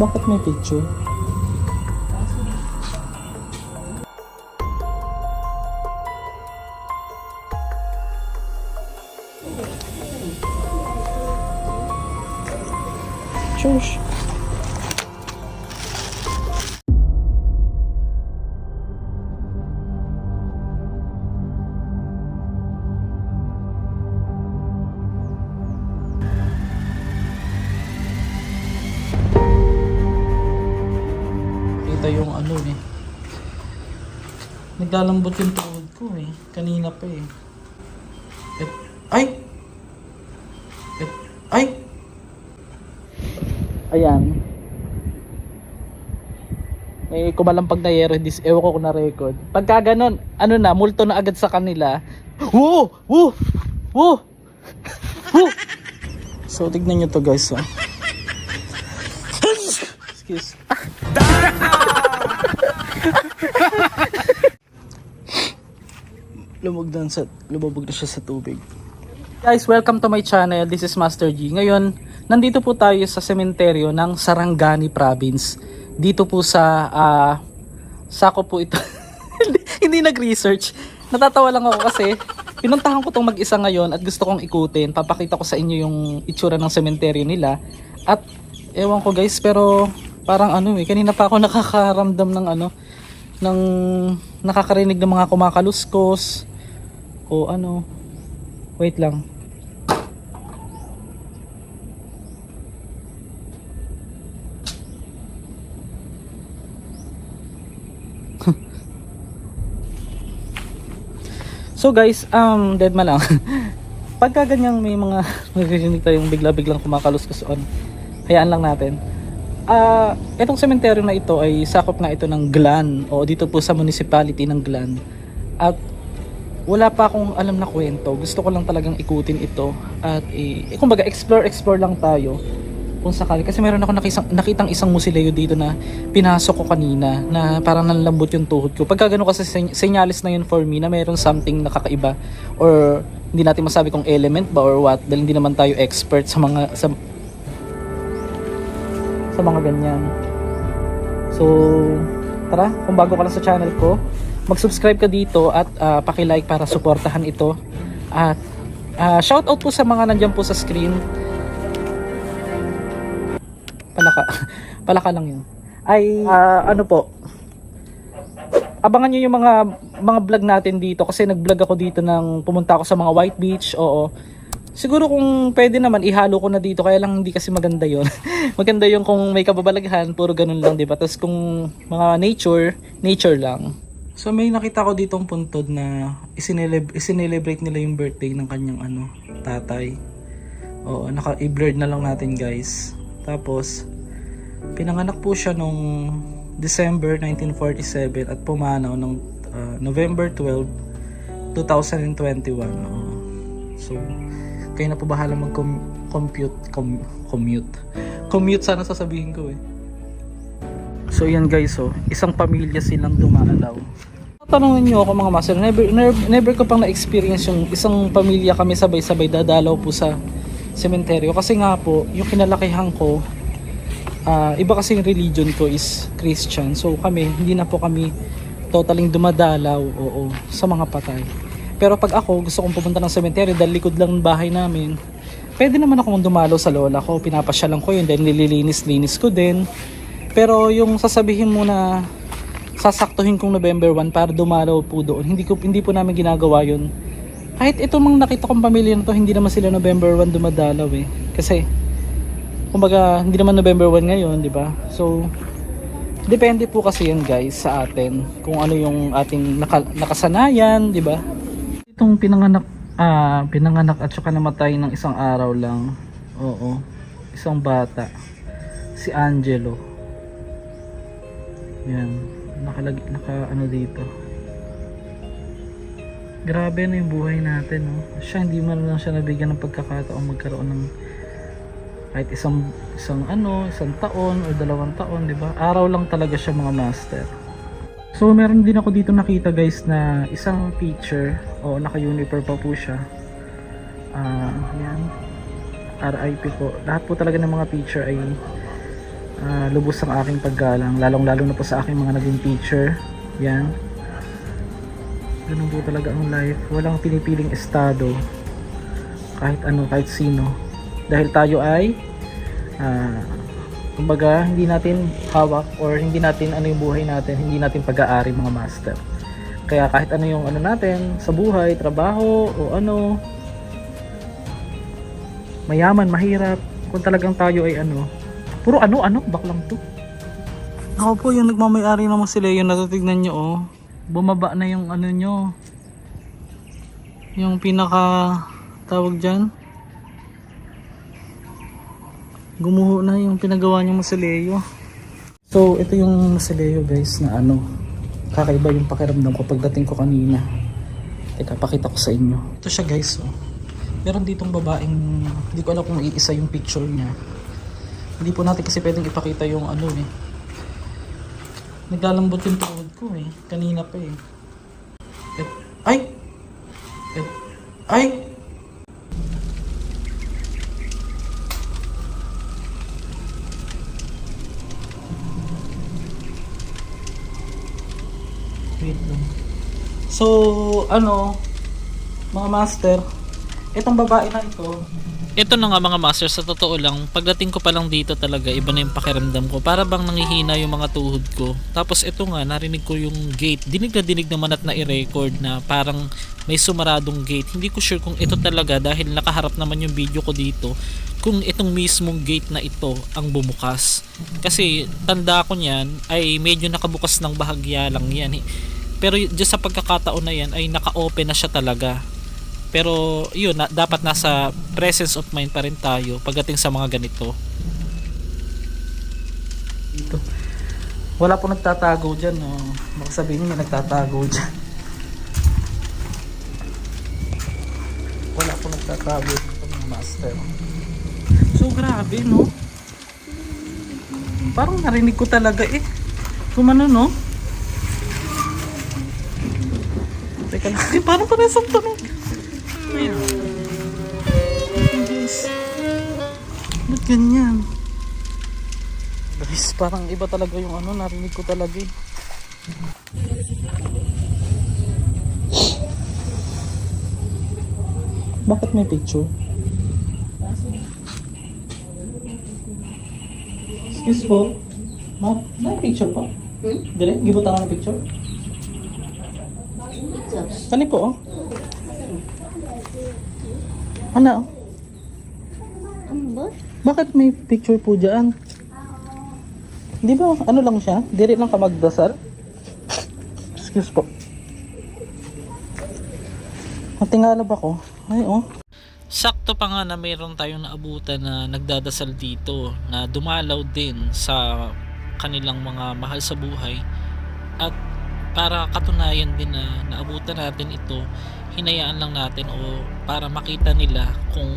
Bakit may picture? Naglalambot yung tuhod ko eh. Kanina pa eh. Et, ay! Et, ay! Ayan. May kumalampag na yero, dis ewan ko kung na-record. Pagka ganun, ano na, multo na agad sa kanila. Woo! Woo! Woo! Woo! So, tignan nyo to guys, oh. Excuse. lumugdan sa lumubog na siya sa tubig. Guys, welcome to my channel. This is Master G. Ngayon, nandito po tayo sa sementeryo ng Sarangani Province. Dito po sa ah, sako po ito. Hindi nag-research. Natatawa lang ako kasi pinuntahan ko tong mag-isa ngayon at gusto kong ikutin. Papakita ko sa inyo yung itsura ng sementeryo nila. At ewan ko guys, pero parang ano eh, kanina pa ako nakakaramdam ng ano, ng nakakarinig ng mga kumakaluskos o ano. Wait lang. So guys, um, dead ma lang. Pagka ganyang may mga maririnig tayong bigla-biglang kumakaluskos on, hayaan lang natin. Ah, itong sementeryo na ito ay sakop nga ito ng Glan o dito po sa municipality ng Glan. At wala pa akong alam na kwento. Gusto ko lang talagang ikutin ito at eh, kumbaga explore explore lang tayo kung sakali kasi meron ako nakisang, nakitang isang musileo dito na pinasok ko kanina na parang nanlambot yung tuhod ko. Pagka ganun kasi sen- senyalis na yun for me na meron something nakakaiba or hindi natin masabi kung element ba or what dahil hindi naman tayo expert sa mga sa, sa mga ganyan. So, tara, kung bago ka lang sa channel ko, mag-subscribe ka dito at ah, paki-like para suportahan ito. At ah, shout out po sa mga nandiyan po sa screen. Palaka. Palaka lang 'yun. Ay ah, ano po? Abangan niyo yung mga mga vlog natin dito kasi nag-vlog ako dito ng pumunta ako sa mga White Beach. Oo. Siguro kung pwede naman ihalo ko na dito kaya lang hindi kasi maganda yon maganda yung kung may kababalaghan puro ganun lang di ba tapos kung mga nature nature lang so may nakita ko ditong puntod na isineleb- isinelebrate nila yung birthday ng kanyang ano tatay. Oo naka i-blurred na lang natin guys. Tapos pinanganak po siya nung December 1947 at pumanaw ng uh, November 12 2021 oo. so kayo na po bahala mag-compute com- commute. Commute sana sasabihin ko eh. So yan guys oh. Isang pamilya silang dumalaw tanongin nyo ako mga master never, never, never ko pang na-experience yung isang pamilya kami sabay-sabay dadalaw po sa sementeryo kasi nga po yung kinalakihan ko ah, iba kasi yung religion ko is Christian so kami hindi na po kami totaling dumadalaw oo sa mga patay pero pag ako gusto kong pumunta ng cemetery dahil likod lang ng bahay namin, pwede naman akong dumalo sa lola ko. Pinapasyalan ko yun, then nililinis-linis ko din. Pero yung sasabihin mo na sasaktuhin kong November 1 para dumalaw po doon, hindi, ko, hindi po namin ginagawa yun. Kahit ito mang nakita kong pamilya na to, hindi naman sila November 1 dumadalaw eh. Kasi, kumbaga, hindi naman November 1 ngayon, di ba? So, depende po kasi yan guys sa atin kung ano yung ating naka, nakasanayan, di ba? Itong pinanganak ah pinanganak at saka namatay ng isang araw lang. Oo. Isang bata. Si Angelo. Yan. Nakalag naka ano dito. Grabe na yung buhay natin, no. Siya hindi man lang siya nabigyan ng pagkakataon magkaroon ng kahit isang isang ano, isang taon o dalawang taon, 'di ba? Araw lang talaga siya mga master. So meron din ako dito nakita guys na isang teacher o naka-uniform pa po siya. Ah, yan. RIP po. Lahat po talaga ng mga teacher ay Ah, lubos ang aking paggalang, lalong lalo na po sa aking mga naging teacher. Yan. Ganun po talaga ang life. Walang pinipiling estado. Kahit ano, kahit sino. Dahil tayo ay ah, kumbaga hindi natin hawak or hindi natin ano yung buhay natin, hindi natin pag-aari mga master. Kaya kahit ano yung ano natin sa buhay, trabaho o ano mayaman, mahirap, kung talagang tayo ay ano, puro ano, ano, baklang to. Ako po yung nagmamayari naman sila yung natatignan nyo oh. Bumaba na yung ano nyo. Yung pinaka tawag dyan. Gumuho na yung pinagawa niyong masileo. So, ito yung masileo guys na ano. Kakaiba yung pakiramdam ko pagdating ko kanina. Teka, pakita ko sa inyo. Ito siya guys oh. Meron ditong babaeng, hindi ko alam kung iisa yung picture niya. Hindi po natin kasi pwedeng ipakita yung ano eh. Naglalambot yung tuhod ko eh. Kanina pa eh. Eh, ay! Eh, ay! Wait lang. So, ano, mga master, itong babae na ito, Ito na nga mga master, sa totoo lang, pagdating ko pa lang dito talaga, iba na yung pakiramdam ko. Para bang nangihina yung mga tuhod ko. Tapos ito nga, narinig ko yung gate. Dinig na dinig naman at na-record na parang may sumaradong gate. Hindi ko sure kung ito talaga dahil nakaharap naman yung video ko dito kung itong mismong gate na ito ang bumukas. Kasi tanda ko niyan ay medyo nakabukas ng bahagya lang yan. eh. Pero dyan sa pagkakataon na yan ay naka-open na siya talaga. Pero yun, na, dapat nasa presence of mind pa rin tayo pagdating sa mga ganito. dito. Wala po nagtatago dyan. Oh. Baka sabihin may nagtatago dyan. Wala po nagtatago mga master. So grabe no. Parang narinig ko talaga eh. Kumano no? Teka lang. Parang parang sa tunog. Ayun. Guys. Ba't ganyan? Guys, parang iba talaga yung ano, narinig ko talaga eh. Bakit may picture? Excuse po. Ma, may picture po? Hmm? Dili, gibutan ka ng picture? Kani po oh. Ano? Bakit may picture po dyan? Di ba, ano lang siya? Diri lang ka magdasal? Excuse po. Natingalab ako. Ay, oh. Sakto pa nga na mayroon tayong naabutan na nagdadasal dito na dumalaw din sa kanilang mga mahal sa buhay at para katunayan din na naabutan natin ito hinayaan lang natin o para makita nila kung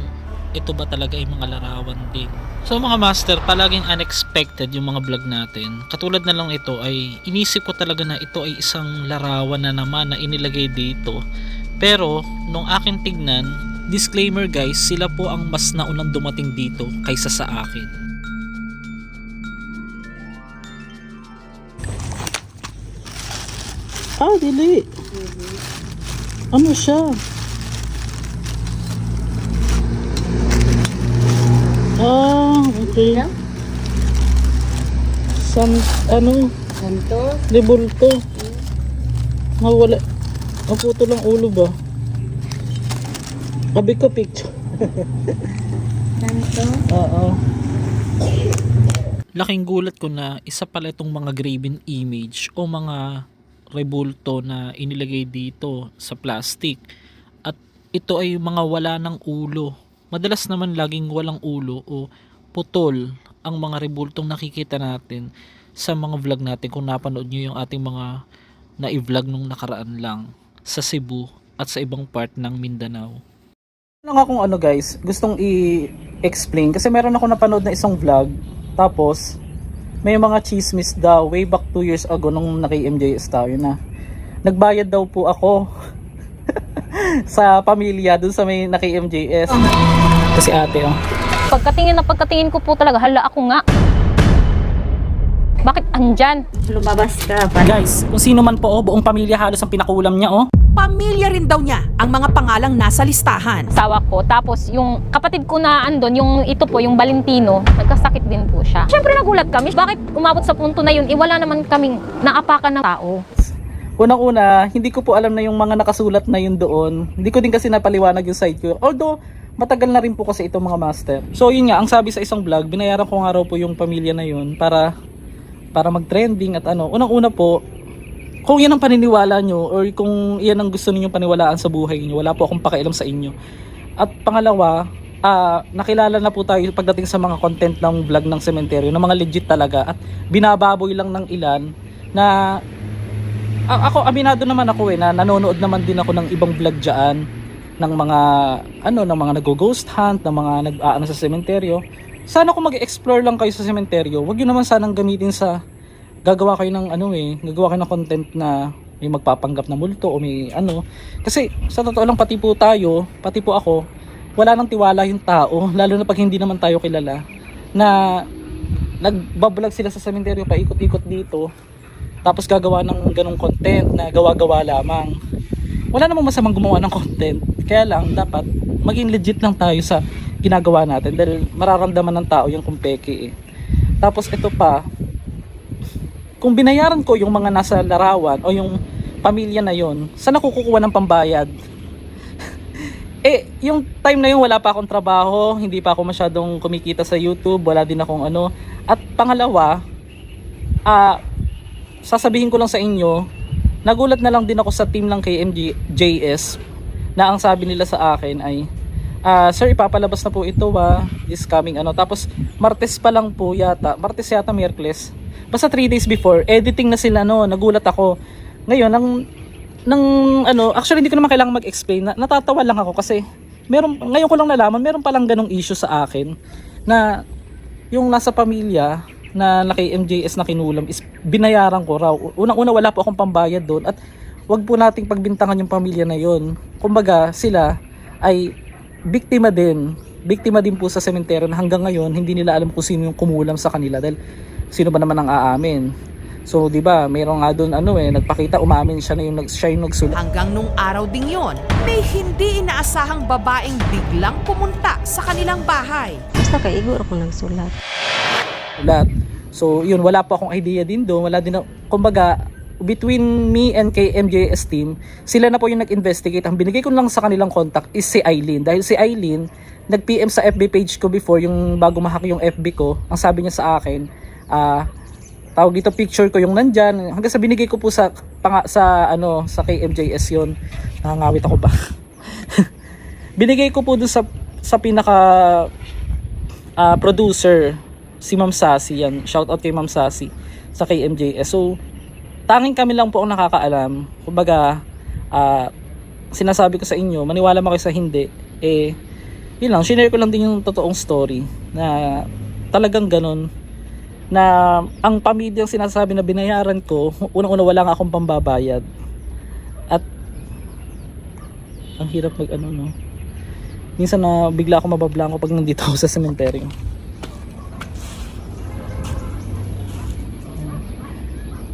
ito ba talaga ay mga larawan din. So mga master, palaging unexpected yung mga vlog natin. Katulad na lang ito ay inisip ko talaga na ito ay isang larawan na naman na inilagay dito. Pero nung akin tignan, disclaimer guys, sila po ang mas naunang dumating dito kaysa sa akin. Ah, dili. Ano siya? Ah, okay. San, ano, Ganto. libulto. Mawala. Maputo lang ulo ba? Kabi ko picture. Ganto. Oo. Laking gulat ko na isa pala itong mga graven image o mga rebulto na inilagay dito sa plastic. At ito ay mga wala ng ulo. Madalas naman laging walang ulo o putol ang mga rebultong nakikita natin sa mga vlog natin kung napanood nyo yung ating mga na-vlog nung nakaraan lang sa Cebu at sa ibang part ng Mindanao. lang akong ano guys, gustong i-explain kasi meron ako napanood na isang vlog tapos may mga chismis daw way back 2 years ago nung naki-MJS tayo na nagbayad daw po ako sa pamilya dun sa may naki-MJS kasi ate oh. Pagkatingin na pagkatingin ko po talaga, hala ako nga. Bakit andyan? Lumabas ka. Guys, kung sino man po, oh, buong pamilya halos ang pinakulam niya, oh. Pamilya rin daw niya ang mga pangalang nasa listahan. Sawa ko. Tapos yung kapatid ko na andon, yung ito po, yung Valentino, nagkasakit din po siya. Siyempre nagulat kami. Bakit umabot sa punto na yun, iwala naman kaming naapakan ng tao. Unang-una, hindi ko po alam na yung mga nakasulat na yun doon. Hindi ko din kasi napaliwanag yung side ko. Although, matagal na rin po kasi itong mga master. So yun nga, ang sabi sa isang vlog, binayaran ko nga raw po yung pamilya na yun para para mag-trending at ano. Unang-una po, kung yan ang paniniwala nyo or kung yan ang gusto ninyong paniwalaan sa buhay niyo, wala po akong pakialam sa inyo. At pangalawa, ah, nakilala na po tayo pagdating sa mga content ng vlog ng sementeryo na mga legit talaga at binababoy lang ng ilan na ako aminado naman ako eh na nanonood naman din ako ng ibang vlog diyan ng mga ano ng mga nag-ghost hunt, ng mga nag-aano sa sementeryo. Sana kung mag-explore lang kayo sa sementeryo, wag niyo naman sanang gamitin sa gagawa kayo ng ano eh, gagawa kayo ng content na may magpapanggap na multo o may ano. Kasi sa totoo lang pati po tayo, pati po ako, wala nang tiwala yung tao, lalo na pag hindi naman tayo kilala na nagbablog sila sa sementeryo paikot-ikot dito tapos gagawa ng ganong content na gawa-gawa lamang. Wala namang masamang gumawa ng content. Kaya lang, dapat maging legit lang tayo sa ginagawa natin dahil mararamdaman ng tao yung kung peke eh. Tapos ito pa, kung binayaran ko yung mga nasa larawan o yung pamilya na yon, saan ako kukuha ng pambayad? eh, yung time na yun wala pa akong trabaho, hindi pa ako masyadong kumikita sa YouTube, wala din akong ano. At pangalawa, ah, sasabihin ko lang sa inyo, nagulat na lang din ako sa team ng KMJS na ang sabi nila sa akin ay ah sir ipapalabas na po ito ah this coming ano tapos Martes pa lang po yata Martes yata Miyerkules basta 3 days before editing na sila no nagulat ako ngayon nang nang ano actually hindi ko naman kailangan mag-explain na, natatawa lang ako kasi meron ngayon ko lang nalaman meron palang ganong issue sa akin na yung nasa pamilya na naki MJS na kinulam is binayaran ko raw. Unang-una wala po akong pambayad doon at wag po nating pagbintangan yung pamilya na yon. Kumbaga sila ay biktima din. Biktima din po sa sementeryo na hanggang ngayon hindi nila alam kung sino yung kumulam sa kanila dahil sino ba naman ang aamin. So, 'di ba, mayroong nga doon ano eh, nagpakita umamin siya na yung nag siya yung nagsulat. Hanggang nung araw ding yon, may hindi inaasahang babaeng biglang pumunta sa kanilang bahay. Basta kay Igor ako nagsulat. Lahat. So, yun, wala po akong idea din doon. Wala din, ako- kumbaga, between me and kay MJS team, sila na po yung nag-investigate. Ang binigay ko lang sa kanilang contact is si Eileen. Dahil si Eileen, nag-PM sa FB page ko before, yung bago mahak yung FB ko, ang sabi niya sa akin, ah, tawag dito picture ko yung nandyan. Hanggang sa binigay ko po sa, panga, sa, ano, sa kay MJS yun. Nakangawit ako ba? binigay ko po doon sa, sa pinaka ah, producer si Ma'am Sassy yan. Shout out kay Ma'am Sassy sa KMJS. So, tanging kami lang po ang nakakaalam. Kumbaga, ah, sinasabi ko sa inyo, maniwala mo kayo sa hindi, eh, yun lang, share ko lang din yung totoong story na talagang ganun na ang pamilyang sinasabi na binayaran ko, unang-una wala nga akong pambabayad. At ang hirap mag ano no. Minsan na bigla ako mabablanko pag nandito ako sa sementeryo.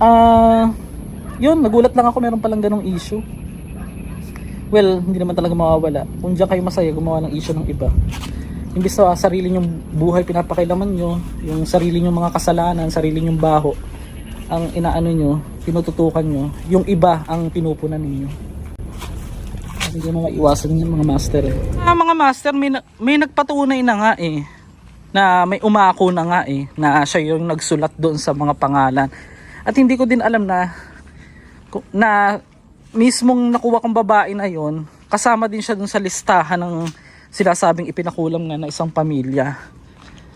Ah, yun, nagulat lang ako meron palang ganong issue. Well, hindi naman talaga mawawala. Kung diyan kayo masaya gumawa ng issue ng iba. Imbis na sarili nyong buhay pinapakailaman nyo, yung sarili nyong mga kasalanan, sarili nyong baho, ang inaano nyo, tinututukan nyo, yung iba ang pinupunan ninyo. Hindi mo maiwasan yung mga master eh. Ah, mga master, may, may nagpatunay na nga eh. Na may umako na nga eh. Na siya yung nagsulat doon sa mga pangalan. At hindi ko din alam na na mismong nakuha kong babae na yon kasama din siya dun sa listahan ng sinasabing ipinakulam nga na isang pamilya.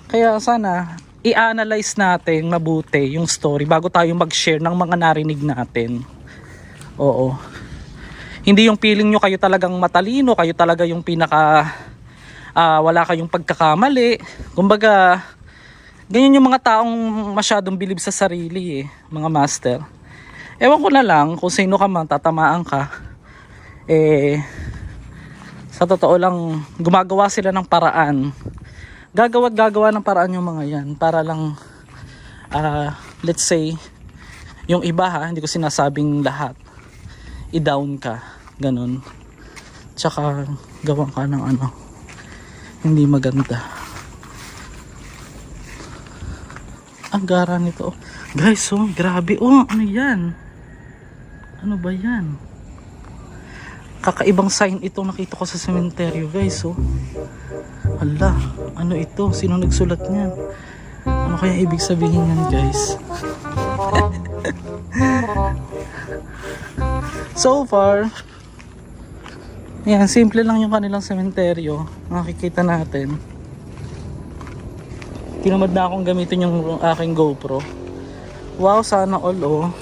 Kaya sana i-analyze natin mabuti yung story bago tayo mag-share ng mga narinig natin. Oo. Hindi yung feeling nyo kayo talagang matalino, kayo talaga yung pinaka ah, wala kayong pagkakamali. Kumbaga, ganyan yung mga taong masyadong bilib sa sarili eh, mga master. Ewan ko na lang kung sino ka man, tatamaan ka. Eh, sa totoo lang, gumagawa sila ng paraan. Gagawa at gagawa ng paraan yung mga yan para lang ah, let's say, yung iba ha, hindi ko sinasabing lahat, i-down ka, ganun. Tsaka, gawan ka ng ano, hindi maganda. Ang gara nito. Guys, oh, grabe. Oh, ano yan? Ano ba yan? Kakaibang sign ito nakita ko sa sementeryo, guys, oh. Hala, ano ito? Sino nagsulat niyan? Ano kaya ibig sabihin yan, guys? so far, yan, simple lang yung kanilang sementeryo. Nakikita natin. Tinamad na akong gamitin yung aking GoPro. Wow, sana all oh.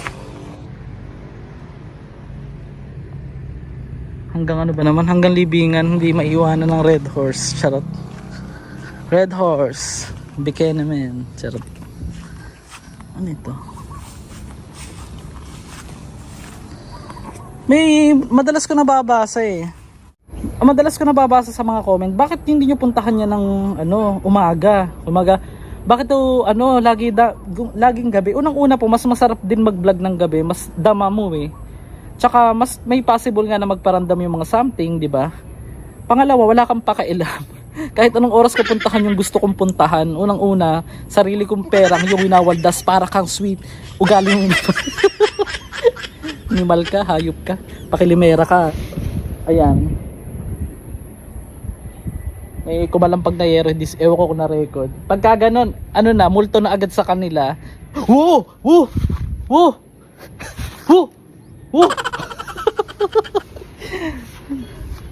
Hanggang ano ba naman, hanggang libingan, hindi maiwanan ng Red Horse. Charot. Red Horse. Buchanan. Charot. Ano ito? May madalas ko nababasa eh. Ang madalas ko nababasa sa mga comment, bakit hindi nyo puntahan yan ng ano, umaga? Umaga. Bakit to ano, lagi da, laging gabi? Unang-una po, mas masarap din mag-vlog ng gabi, mas dama mo eh. Tsaka mas may possible nga na magparamdam yung mga something, di ba? Pangalawa, wala kang pakailam. Kahit anong oras ko puntahan yung gusto kong puntahan, unang-una, sarili kong perang yung winawaldas para kang sweet. Ugali yung Animal ka, hayop ka, pakilimera ka. Ayan. May kumalampag na yero, hindi ewan ko kung na record. Pagka ganun, ano na, multo na agad sa kanila. Woo! Woo! Woo! Woo! Woo!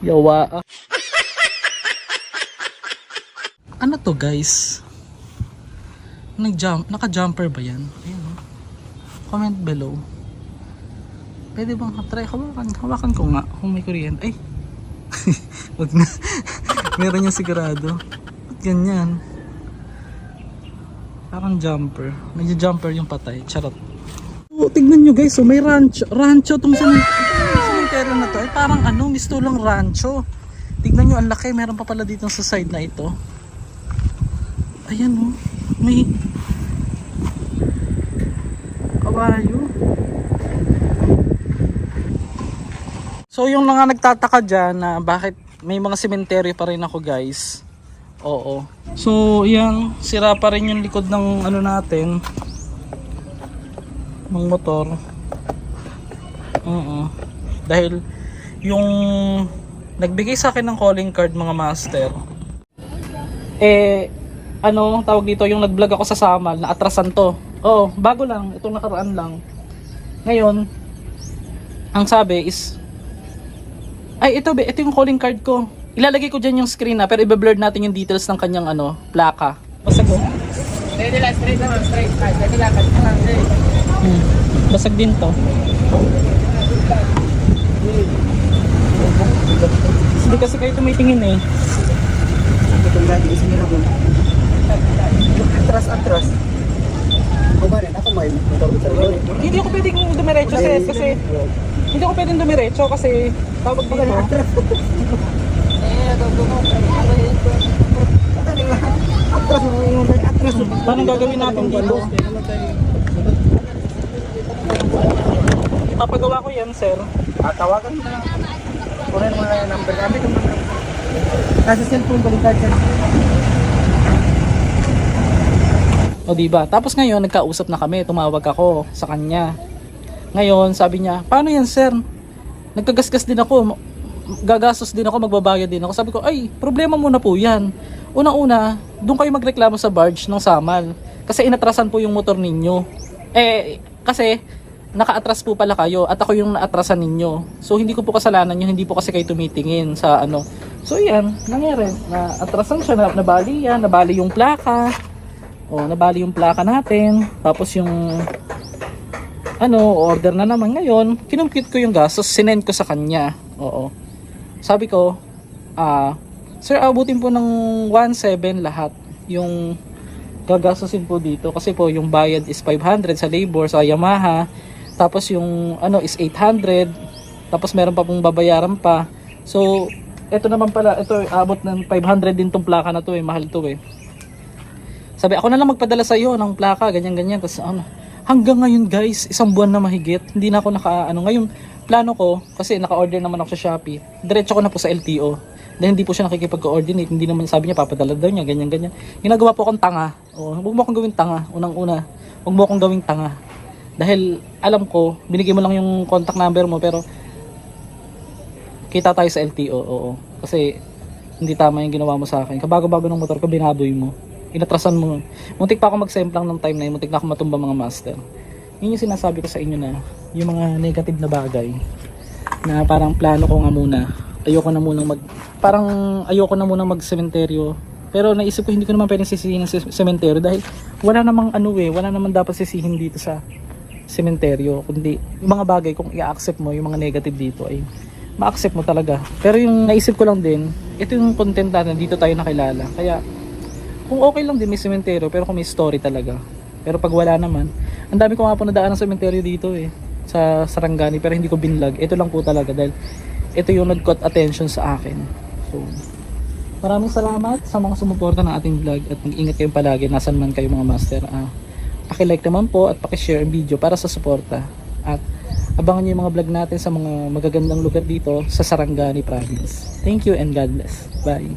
Yawa. Ano to guys? Nag-jump, naka-jumper ba yan? Ayun, oh. Comment below. Pwede bang try hawakan? Hawakan ko nga kung may kuryente. Ay! Wag na. Meron yung sigurado. Ba't ganyan? Parang jumper. Medyo jumper yung patay. Charot. Oh, tignan nyo guys, oh, may rancho. Rancho tong sa cemetery na to. Ay, parang ano, mistulang rancho. Tignan nyo, ang laki. Meron pa pala dito sa side na ito. Ayan oh. May kabayo. So yung mga nagtataka dyan na bakit may mga cemetery pa rin ako guys. Oo. So yan, sira pa rin yung likod ng ano natin. Ng motor. Oo. Dahil yung nagbigay sa akin ng calling card mga master. Eh ano tawag dito yung nag-vlog ako sa Samal na atrasan to. Oo, bago lang, itong nakaraan lang. Ngayon, ang sabi is ay, ito, be, ito yung calling card ko. Ilalagay ko dyan yung screen na, pero i-blur natin yung details ng kanyang ano, plaka. Basag ko. Hmm. Basag din to. Hindi kasi kayo tumitingin eh. Atras, atras. O ba rin, ako may Hindi ako pwedeng dumiretso sis kasi hindi ako pwedeng dumiretso kasi tawag dito. Atras, atras. Paano gagawin natin dito? Papagawa ko yan, sir. Ah, tawagan mo na. Kunin mo na yung number namin. Nasa cellphone, baliktad yan. O diba? Tapos ngayon, nagkausap na kami. Tumawag ako sa kanya. Ngayon, sabi niya, paano yan, sir? Nagkagasgas din ako. Gagastos din ako, magbabayad din ako. Sabi ko, ay, problema muna po yan. Unang-una, doon kayo magreklamo sa barge ng Samal. Kasi inatrasan po yung motor ninyo. Eh, kasi, nakaatras po pala kayo at ako yung naatrasan ninyo. So, hindi ko po kasalanan yun. Hindi po kasi kayo tumitingin sa ano. So, yan. Nangyari. Na atrasan siya. Na, nabali yan. Nabali yung plaka. O, nabali yung plaka natin. Tapos yung ano, order na naman ngayon. Kinumpute ko yung gastos, sinend ko sa kanya. Oo. Sabi ko, ah, sir, abutin po ng 1.7 lahat yung gagastusin po dito kasi po yung bayad is 500 sa labor sa Yamaha tapos yung ano is 800 tapos meron pa pong babayaran pa so ito naman pala ito abot ng 500 din tong plaka na to eh mahal to eh sabi ako na lang magpadala sa iyo ng plaka ganyan ganyan tapos ano Hanggang ngayon guys, isang buwan na mahigit, hindi na ako naka, ano, ngayong plano ko, kasi naka-order naman ako sa Shopee, diretso ko na po sa LTO. Dahil hindi po siya nakikipag-coordinate, hindi naman sabi niya, papadala daw niya, ganyan, ganyan. Ginagawa po akong tanga. O, huwag mo akong gawing tanga, unang-una. Huwag mo akong gawing tanga. Dahil alam ko, binigay mo lang yung contact number mo, pero kita tayo sa LTO, oo. Kasi hindi tama yung ginawa mo sa akin. Kabago-bago ng motor ko, binaboy mo. Inatrasan mo. Muntik pa ako mag-semplang ng time na yun. Muntik na ako matumba mga master. Yun yung sinasabi ko sa inyo na yung mga negative na bagay na parang plano ko nga muna. Ayoko na munang mag... Parang ayoko na munang mag-sementeryo. Pero naisip ko hindi ko naman pwedeng sisihin ng se- sementeryo dahil wala namang ano eh, wala naman dapat sisihin dito sa sementeryo. Kundi yung mga bagay kung i-accept mo, yung mga negative dito ay ma-accept mo talaga. Pero yung naisip ko lang din, ito yung content natin, dito tayo nakilala. Kaya kung okay lang din may sementeryo, pero kung may story talaga. Pero pag wala naman, ang dami ko nga po nadaan ng sementeryo dito eh, sa Sarangani, pero hindi ko binlog. Ito lang po talaga dahil ito yung nag-caught attention sa akin. So, maraming salamat sa mga sumuporta ng ating vlog at mag-ingat kayong palagi, nasan man kayo mga master. Ah, paki-like naman po at paki-share ang video para sa suporta. At abangan niyo yung mga vlog natin sa mga magagandang lugar dito sa Sarangani province. Thank you and God bless. Bye.